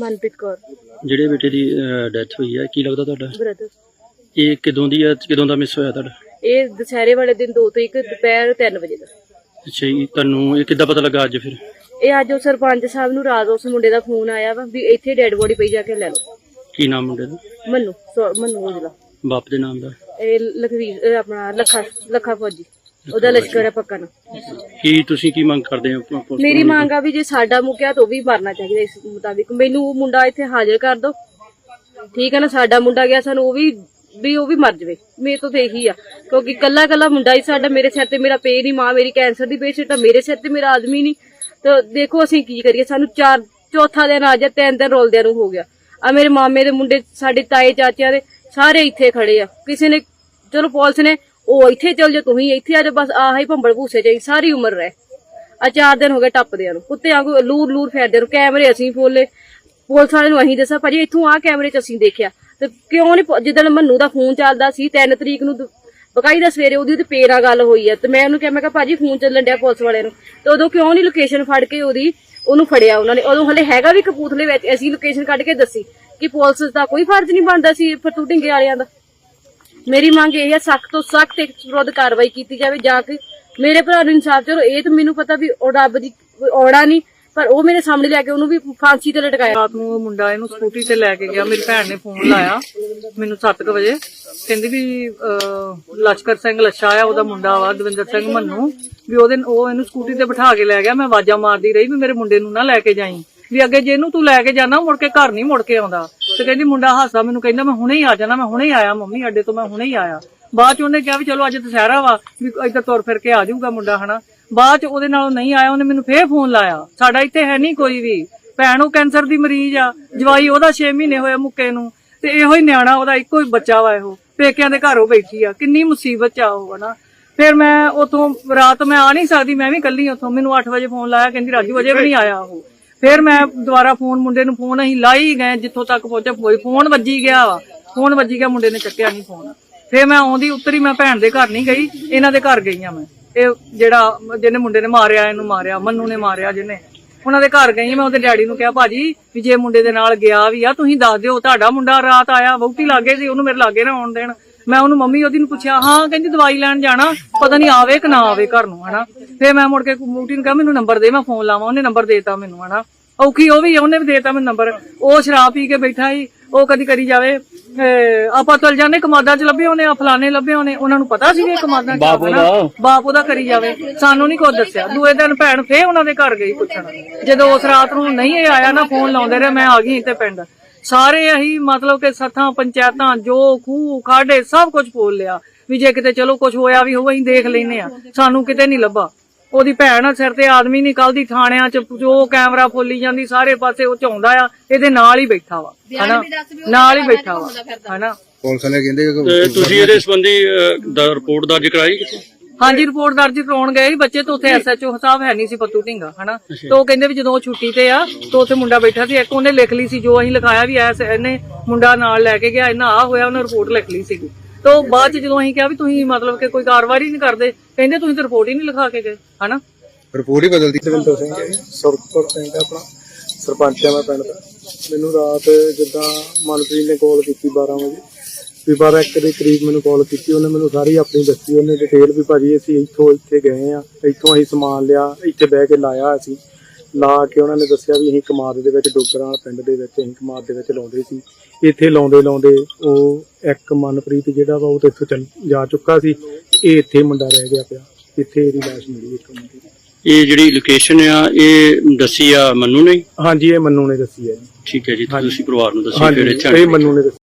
ਮਨਪ੍ਰੀਤ ਕੌਰ। ਜਿਹੜੇ ਬੇਟੇ ਦੀ ਡੈਥ ਹੋਈ ਹੈ ਕੀ ਲੱਗਦਾ ਤੁਹਾਡਾ? ਬ੍ਰਦਰ ਇਹ ਕਿਦੋਂ ਦੀ ਹੈ ਕਿਦੋਂ ਦਾ ਮਿਸ ਹੋਇਆ ਤੁਹਾਡਾ? ਇਹ ਦੁਸਹਿਰੇ ਵਾਲੇ ਦਿਨ 2 ਤਰੀਕ ਦੁਪਹਿਰ 3 ਵਜੇ ਦਾ। ਅੱਛਾ ਜੀ ਤੁਹਾਨੂੰ ਇਹ ਕਿੱਦਾਂ ਪਤਾ ਲੱਗਾ ਅੱਜ ਫਿਰ? ਇਹ ਅੱਜ ਉਹ ਸਰਪੰਚ ਸਾਹਿਬ ਨੂੰ ਰਾਤ ਉਸ ਮੁੰਡੇ ਦਾ ਫੋਨ ਆਇਆ ਵਾ ਵੀ ਇੱਥੇ ਡੈੱਡ ਬੋਡੀ ਪਈ ਜਾ ਕੇ ਲੈ ਲਓ। ਕੀ ਨਾਮ ਮੁੰਡੇ ਦਾ? ਮੰਨੂ ਸੋ- ਮੰਨੂ ਉਜਲਾ। ਬਾਪ ਦੇ ਨਾਮ ਦਾ। ਇਹ ਲਖਵੀਰ ਇਹ ਆਪਣਾ ਲੱਖਾ ਲੱਖਾ ਫੌਜੀ। ਉਹਦਾ ਲਸ਼ਕਰ ਹੈ ਪੱਕਾ ਨਾ। ਕੀ ਤੁਸੀਂ ਕੀ ਮੰਗ ਕਰਦੇ ਹੋ ਮੇਰੀ? ਮੰਗ ਆ ਵੀ ਜੇ ਸਾਡਾ ਮੁੱਕਿਆ ਤਾਂ ਉਹ ਵੀ ਮਰਨਾ ਚਾਹੀਦਾ ਇਸ ਮੁਤਾਬਿਕ। ਮੈਨੂੰ ਉਹ ਮੁੰਡਾ ਇੱਥੇ ਹਾਜ਼ਰ ਕਰ ਦਿਓ ਠੀਕ ਹੈ ਨਾ ਸਾਡਾ ਮੁੰਡਾ ਗਿਆ ਸਾਨੂੰ ਉਹ ਵੀ ਵੀ ਉਹ ਵੀ ਮਰ ਜਵੇ। ਮੇਰੇ ਤੋਂ ਤੇ ਇਹੀ ਆ। ਕਿਉਂਕਿ ਕੱਲਾ ਕੱਲਾ ਮੁੰਡਾ ਹੀ ਸਾਡਾ ਮੇਰੇ ਸਿਰ ਤੇ ਮੇਰਾ ਪੇ ਨਹੀਂ ਮਾਂ ਮੇਰੀ ਕੈਂਸਰ ਦੀ ਪੇਸ਼ੈਂਟ ਆ ਮੇਰੇ ਸਿਰ ਤੇ ਮੇਰਾ ਆਦਮੀ ਨਹੀਂ। ਤਾਂ ਦੇਖੋ ਅਸੀਂ ਕੀ ਕਰੀਏ ਸਾਨੂੰ ਚਾਰ ਚੌਥਾ ਦਿਨ ਆ ਜਾ ਤਿੰਨ ਦਿਨ ਰੋਲਦਿਆਂ ਨੂੰ ਹੋ ਗਿਆ। ਆ ਮੇਰੇ ਮਾਮੇ ਦੇ ਮੁੰਡੇ ਸਾਡੇ ਤਾਏ ਚਾਚਿਆਂ ਦੇ ਸਾਰੇ ਇੱਥੇ ਖੜੇ ਆ। ਕਿਸੇ ਨੇ ਚਲੋ ਪੁਲਿਸ ਨੇ ਉਹ ਇੱਥੇ ਚਲ ਜਾ ਤੁਸੀਂ ਇੱਥੇ ਆ ਜਾ ਬਸ ਆਹ ਭੰਬਲ ਭੂਸੇ ਚਾਹੀ ਸਾਰੀ ਉਮਰ ਰਹਿ। ਆ ਚਾਰ ਦਿਨ ਹੋ ਗਏ ਟੱਪਦਿਆਂ ਨੂੰ। ਕੁੱਤੇ ਵਾਂਗੂ ਲੂਰ ਲੂਰ ਫੇਰਦੇ ਨੂੰ ਕੈਮਰੇ ਅਸੀਂ ਫੋਲੇ। ਪੁਲਿਸ ਵਾਲੇ ਨੂੰ ਅਸੀਂ ਦੱਸਿਆ ਭਾਜੀ ਇੱਥੋਂ ਆ ਕੈਮਰੇ 'ਚ ਅਸੀਂ ਦੇਖਿਆ। ਤੇ ਕਿਉਂ ਨਹੀਂ ਜਿੱਦਣ ਮੰਨੂ ਦਾ ਫੋਨ ਚੱਲਦਾ ਸੀ 3 ਤਰੀਕ ਨੂੰ ਦ- ਬਕਾਇਦਾ ਸਵੇਰੇ ਉਹਦੀ ਤੇ ਪੇ ਗੱਲ ਹੋਈ ਆ। ਤੇ ਮੈਂ ਉਹਨੂੰ ਕਿਹਾ, ਮੈਂ ਕਿਹਾ, ਭਾਜੀ ਫੋਨ ਚੱਲਣ ਡਿਆ ਪੁਲਿਸ ਵਾਲਿਆਂ ਨੂੰ। ਤੇ ਉਦੋਂ ਕਿਉਂ ਨਹੀਂ ਲੋਕੇਸ਼ਨ ਫੜ ਕੇ ਉਹਦੀ, ਉਹਨੂੰ ਫੜਿਆ ਉਹਨਾਂ ਨੇ। ਉਦੋਂ ਹਲੇ ਹੈਗਾ ਵੀ ਕਪੂਥਲੇ ਵਿੱਚ, ਅਸੀਂ ਲੋਕੇਸ਼ਨ ਕੱਢ ਕੇ ਦੱਸੀ ਕਿ ਪੁਲਿਸ ਦਾ ਕੋਈ ਫਰਜ਼ ਨਹੀਂ ਬਣਦਾ ਸੀ ਫਤੂ ਢਿੰਗੇ ਵਾਲਿਆਂ ਦਾ। ਮੇਰੀ ਮੰਗ ਇਹ ਹੈ, ਸਖਤ ਤੋਂ ਸਖਤ ਇੱਕ ਵਿਰੁੱਧ ਕਾਰਵਾਈ ਕੀਤੀ ਜਾਵੇ, ਜਾ ਕੇ ਮੇਰੇ ਭਰਾ ਨੂੰ ਇਨਸਾਫ ਚਲੋ ਇਹ ਤਾਂ ਮੈਨੂੰ ਪਤਾ ਵੀ ਉਹ ਰੱਬ ਦੀ ਔੜਾ ਨਹੀਂ, ਪਰ ਉਹ ਮੇਰੇ ਸਾਹਮਣੇ ਲੈ ਕੇ ਉਹਨੂੰ ਵੀ ਫਾਂਸੀ ਤੇ ਲਟਕਾਇਆ। ਰਾਤ ਨੂੰ ਉਹ ਮੁੰਡਾ ਇਹਨੂੰ ਸਕੂਟੀ ਤੇ ਲੈ ਕੇ ਗਿਆ, ਮੇਰੀ ਭੈਣ ਨੇ ਫੋਨ ਲਾਇਆ ਮੈਨੂੰ 7:00 ਵਜੇ। ਕਹਿੰਦੀ ਵੀ ਲਸ਼ਕਰ ਸਿੰਘ ਲੱਛਾ ਆ, ਉਹਦਾ ਮੁੰਡਾ ਵਾ, ਦਵਿੰਦਰ ਸਿੰਘ ਮੰਨੂ। ਵੀ ਉਹਦੇ ਉਹ ਇਹਨੂੰ ਸਕੂਟੀ ਤੇ ਬਿਠਾ ਕੇ ਲੈ ਗਿਆ, ਮੈਂ ਆਵਾਜ਼ਾਂ ਮਾਰਦੀ ਰਹੀ ਵੀ ਮੇਰੇ ਮੁੰਡੇ ਨੂੰ ਨਾ ਲੈ ਕੇ ਜਾਈ। ਵੀ ਅੱਗੇ ਜੇ ਇਹਨੂੰ ਤੂੰ ਲੈ ਕੇ ਜਾਣਾ ਮੁੜ ਕੇ ਘਰ ਨਹੀਂ ਮੁੜ ਕੇ ਆਉਂਦਾ। ਤੇ ਕਹਿੰਦੀ ਮੁੰਡਾ ਹਾਸਾ, ਮੈਨੂੰ ਕਹਿੰਦਾ ਮੈਂ ਹੁਣੇ ਹੀ ਆ ਜਾਣਾ, ਮੈਂ ਹੁਣੇ ਹੀ ਆਇਆ ਮੰਮੀ, ਅੱਡੇ ਤੋਂ ਮੈਂ ਹੁਣੇ ਹੀ ਆਇਆ। ਬਾਅਦ ਚ ਉਹਨੇ ਕਿਹਾ ਵੀ ਚਲੋ ਅੱਜ ਦੁਸਹਿਰਾ ਵਾ, ਵੀ ਇੱਧਰ ਤੁਰ ਫਿਰ ਕੇ ਆ ਜਾਊਗਾ ਮੁੰਡਾ, ਹਨਾ। ਬਾਅਦ ਚ ਉਹਦੇ ਨਾਲ ਨਹੀਂ ਆਇਆ, ਉਹਨੇ ਮੈਨੂੰ ਫੇਰ ਫੋਨ ਲਾਇਆ। ਸਾਡਾ ਇੱਥੇ ਹੈ ਨਹੀਂ ਕੋਈ ਵੀ। ਭੈਣ ਉਹ ਕੈਂਸਰ ਦੀ ਮਰੀਜ਼ ਆ, ਜਵਾਈ ਉਹਦਾ 6 ਮਹੀਨੇ ਹੋਇਆ ਮੁੱਕੇ ਨੂੰ, ਤੇ ਇਹੋ ਹੀ ਨਿਆਣਾ ਉਹਦਾ, ਇੱਕੋ ਹੀ ਬੱਚਾ ਵਾ ਇਹੋ। ਪੇਕਿਆਂ ਦੇ ਘਰੋਂ ਬੈਠੀ ਆ, ਕਿੰਨੀ ਮੁਸੀਬਤ ਚ ਆ ਉਹ, ਹਨਾ। ਫਿਰ ਮੈਂ ਉਥੋਂ, ਰਾਤ ਮੈਂ ਆ ਨਹੀਂ ਸਕਦੀ, ਮੈਂ ਵੀ ਇਕੱਲੀ ਉਥੋਂ, ਮੈਨੂੰ 8 ਵਜੇ ਫੋਨ ਲਾਇਆ, ਕਹਿੰਦੀ ਰਾਜੂ ਵਜੇ ਵੀ ਨਹੀਂ ਆਇਆ ਉਹ। ਫਿਰ ਮੈਂ ਦੁਬਾਰਾ ਫੋਨ ਮੁੰਡੇ ਨੂੰ ਫੋਨ ਅਸੀਂ ਲਾਈ ਗਏ, ਜਿੱਥੋਂ ਤੱਕ ਪਹੁੰਚੇ ਕੋਈ ਫੋਨ ਵੱਜੀ ਗਿਆ ਵਾ। ਫੋਨ ਵੱਜੀ ਗਿਆ, ਮੁੰਡੇ ਨੇ ਚੱਕਿਆ ਨਹੀਂ ਫੋਨ। ਫਿਰ ਮੈਂ ਆਉਂਦੀ ਉੱਤਰੀ, ਮੈਂ ਭੈਣ ਦੇ ਘਰ ਨਹੀਂ ਗਈ, ਇਹਨਾਂ ਦੇ ਘਰ ਗਈ ਆ ਮੈਂ। ਇਹ ਜਿਹੜਾ ਜਿਹਨੇ ਮੁੰਡੇ ਨੇ ਮਾਰਿਆ, ਇਹਨੂੰ ਮਾਰਿਆ, ਮੰਨੂ ਨੇ ਮਾਰਿਆ ਜਿਹਨੇ। ਉਹਨਾਂ ਦੇ ਘਰ ਗਈ, ਮੈਂ ਉਹਦੇ ਡੈਡੀ ਨੂੰ ਕਿਹਾ, ਭਾਜੀ, ਵੀ ਜੇ ਮੁੰਡੇ ਦੇ ਨਾਲ ਗਿਆ ਵੀ ਆ, ਤੁਸੀਂ ਦੱਸ ਦਿਓ, ਤੁਹਾਡਾ ਮੁੰਡਾ ਰਾਤ ਆਇਆ, ਵਹੁਟੀ ਲਾਗੇ ਸੀ, ਉਹਨੂੰ ਮੇਰੇ ਲਾਗੇ ਨਾ ਆਉਣ ਦੇਣ। ਮੈਂ ਉਹਨੂੰ ਮੰਮੀ ਉਹਦੀ ਨੂੰ ਪੁੱਛਿਆ, ਹਾਂ, ਕਹਿੰਦੀ ਦਵਾਈ ਲੈਣ ਜਾਣਾ, ਪਤਾ ਨਹੀਂ ਆਵੇ ਕਿ ਨਾ ਆਵੇ ਘਰ ਨੂੰ, ਹਨਾ? ਫੇਰ ਮੈਂ ਮੁੜ ਕੇ ਵਹੁਟੀ ਨੂੰ ਕਿਹਾ ਮੈਨੂੰ ਨੰਬਰ ਦੇ ਮੈਂ ਫੋਨ ਲਾਵਾਂ ਉਹਨੇ ਨੰਬਰ ਦੇਤਾ ਮੈਨੂੰ ਹਨਾ। ਔਖੀ ਉਹ ਵੀ ਉਹਨੇ ਵੀ ਦੇਤਾ ਮੈਨੂੰ ਨੰਬਰ। ਉਹ ਸ਼ਰਾਬ ਪੀ ਕੇ ਬੈਠਾ ਸੀ ਉਹ ਕਦੀ ਕਰੀ ਜਾਵੇ। ਆਪਾਂ ਚਲ ਜਾਂਦੇ ਕਮਾਦਾਂ ਚ ਲੱਭੇ ਹੋਣੇ ਆ ਫਲਾਣੇ ਲੱਭੇ ਹੋਣੇ ਉਹਨਾਂ ਨੂੰ ਪਤਾ ਸੀ ਇਹ ਕਮਾਦਾਂ ਚ ਬਾਪ ਉਹਦਾ। ਬਾਪ ਉਹਦਾ ਕਰੀ ਜਾਵੇ। ਸਾਨੂੰ ਨਹੀਂ ਕੁਝ ਦੱਸਿਆ। ਦੂਏ ਦਿਨ ਭੈਣ ਫੇਰ ਉਹਨਾਂ ਦੇ ਘਰ ਗਈ ਪੁੱਛਣ। ਜਦੋਂ ਉਸ ਰਾਤ ਨੂੰ ਨਹੀਂ ਇਹ ਆਇਆ ਨਾ ਫੋਨ ਲਾਉਂਦੇ ਰਹੇ ਮੈਂ ਆ ਗਈ ਇੱਥੇ ਪਿੰਡ। ਸਾਰੇ ਅਹੀ ਮਤਲਬ ਕਿ ਸੱਥਾਂ ਪੰਚਾਇਤਾਂ ਜੋ ਖੂਹ ਖਾਡੇ ਸਭ ਕੁਝ ਫੋਲ ਲਿਆ। ਵੀ ਜੇ ਕਿਤੇ ਚਲੋ ਕੁਝ ਹੋਇਆ ਵੀ ਹੋਵੇ ਅਸੀਂ ਦੇਖ ਲੈਨੇ ਆ ਸਾਨੂੰ ਕਿਤੇ ਨਹੀਂ ਲੱਭਾ। ਉਹਦੀ ਭੈਣ ਆ ਸਿਰ ਤੇ ਆਦਮੀ ਨਹੀਂ ਕੱਲ ਦੀ ਥਾਣਿਆਂ ਚ ਜੋ ਕੈਮਰਾ ਫੋਲੀ ਜਾਂਦੀ ਸਾਰੇ ਪਾਸੇ ਉਹ ਚਾਉਂਦਾ ਆ ਇਹਦੇ ਨਾਲ ਹੀ ਬੈਠਾ ਵਾ। ਹਨਾ? ਨਾਲ ਹੀ ਬੈਠਾ ਵਾ ਹਨਾ? ਪੁਲਿਸ ਨੇ ਕਹਿੰਦੇ ਕਿ ਤੁਸੀਂ ਇਹਦੇ ਸੰਬੰਧੀ ਦਾ ਰਿਪੋਰਟ ਦਰਜ ਕਰਾਈ ਕਿਤੇ ਹਾਂਜੀ ਰਿਪੋਰਟ ਦਰਜ ਕਰਾਉਣ ਗਏ ਸੀ ਬੱਚੇ ਤੋਂ ਉੱਥੇ ਐਸਐਚਓ ਹਿਸਾਬ ਹੈ ਨਹੀਂ ਸੀ ਪੱਤੂ ਢਿੰਗਾ ਹਨਾ? ਤੇ ਉਹ ਕਹਿੰਦੇ ਵੀ ਜਦੋਂ ਉਹ ਛੁੱਟੀ ਤੇ ਆ ਤਾਂ ਉੱਥੇ ਮੁੰਡਾ ਬੈਠਾ ਸੀ ਇੱਕ ਉਹਨੇ ਲਿਖ ਲਈ ਸੀ ਜੋ ਅਸੀਂ ਲਿਖਾਇਆ ਵੀ ਐਸ ਇਹਨੇ ਮੁੰਡਾ ਨਾਲ ਲੈ ਕੇ ਗਿਆ ਇਹਨਾਂ ਆ ਹੋਇਆ ਉਹਨੇ ਰਿਪੋਰਟ ਲਿਖ ਲਈ ਸੀਗੀ। ਤੇ ਬਾਅਦ ਚ ਜਦੋਂ ਅਸੀਂ ਕਿਹਾ ਵੀ ਤੁਸੀਂ ਮਤਲਬ ਕਿ ਕੋਈ ਕਾਰਵਾਈ ਨਹੀਂ ਕਰਦੇ ਕਹਿੰਦੇ ਤੁਸੀਂ ਤਾਂ ਰਿਪੋਰਟ ਹੀ ਨਹੀਂ ਲਿਖਾ ਕੇ ਗਏ ਹਨਾ? ਰਿਪੋਰਟ ਹੀ ਬਦਲਦੀ ਦਵਿੰਦਰ ਸਿੰਘ ਹੈ ਜੀ, ਸੁਰਖਪੁਰ ਪਿੰਡ ਹੈ ਆਪਣਾ ਸਰਪੰਚ ਹੈ ਮੈਂ ਪਿੰਡ ਦਾ। ਮੈਨੂੰ ਰਾਤ ਜਿੱਦਾਂ ਮਨਪ੍ਰੀਤ ਨੇ ਕਾਲ ਕੀਤੀ 12 ਵਜੇ ਵੀ 12 ਇੱਕ ਦੇ ਕਰੀਬ ਮੈਨੂੰ ਕਾਲ ਕੀਤੀ ਉਹਨੇ ਮੈਨੂੰ ਸਾਰੀ ਆਪਣੀ ਦੱਸੀ ਉਹਨੇ ਡਿਟੇਲ ਵੀ ਭਾਜੀ ਅਸੀਂ ਇੱਥੋਂ ਇੱਥੇ ਗਏ ਆ ਇੱਥੋਂ ਅਸੀਂ ਸਮਾਨ ਲਿਆ ਇੱਥੇ ਬਹਿ ਕੇ ਲਾਇਆ ਅਸੀਂ। ਲਾ ਕੇ ਉਹਨਾਂ ਨੇ ਦੱਸਿਆ ਵੀ ਅਸੀਂ ਕਮਾਦ ਦੇ ਵਿੱਚ ਡੋਗਰਾਂ ਪਿੰਡ ਦੇ ਵਿੱਚ ਅਸੀਂ ਕਮਾਦ ਦੇ ਵਿੱਚ ਲਾਉਂਦੇ ਸੀ। ਇੱਥੇ ਲਾਉਂਦੇ ਲਾਉਂਦੇ ਉਹ ਇੱਕ ਮਨਪ੍ਰੀਤ ਜਿਹੜਾ ਵਾ ਉਹ ਤੇ ਇੱਥੋਂ ਚੱਲ ਜਾ ਚੁੱਕਾ ਸੀ। ਇਹ ਇੱਥੇ ਮੁੰਡਾ ਰਹਿ ਗਿਆ ਪਿਆ। ਇੱਥੇ ਇਹਦੀ ਲਾਸ਼ ਮਿਲੀ ਇੱਕ ਮੁੰਡੇ ਦੀ। ਇਹ ਜਿਹੜੀ ਲੋਕੇਸ਼ਨ ਆ ਇਹ ਦੱਸੀ ਆ ਮੰਨੂ ਨੇ? ਹਾਂਜੀ ਇਹ ਮੰਨੂ ਨੇ ਦੱਸੀ ਜੀ। ਠੀਕ ਹੈ ਜੀ ਤੁਸੀਂ ਪਰਿਵਾਰ ਨੂੰ ਦੱਸੋ ਹਾਂਜੀ ਫਿਰ ਇਹ ਮੰਨੂ ਨੇ ਦੱਸੀ।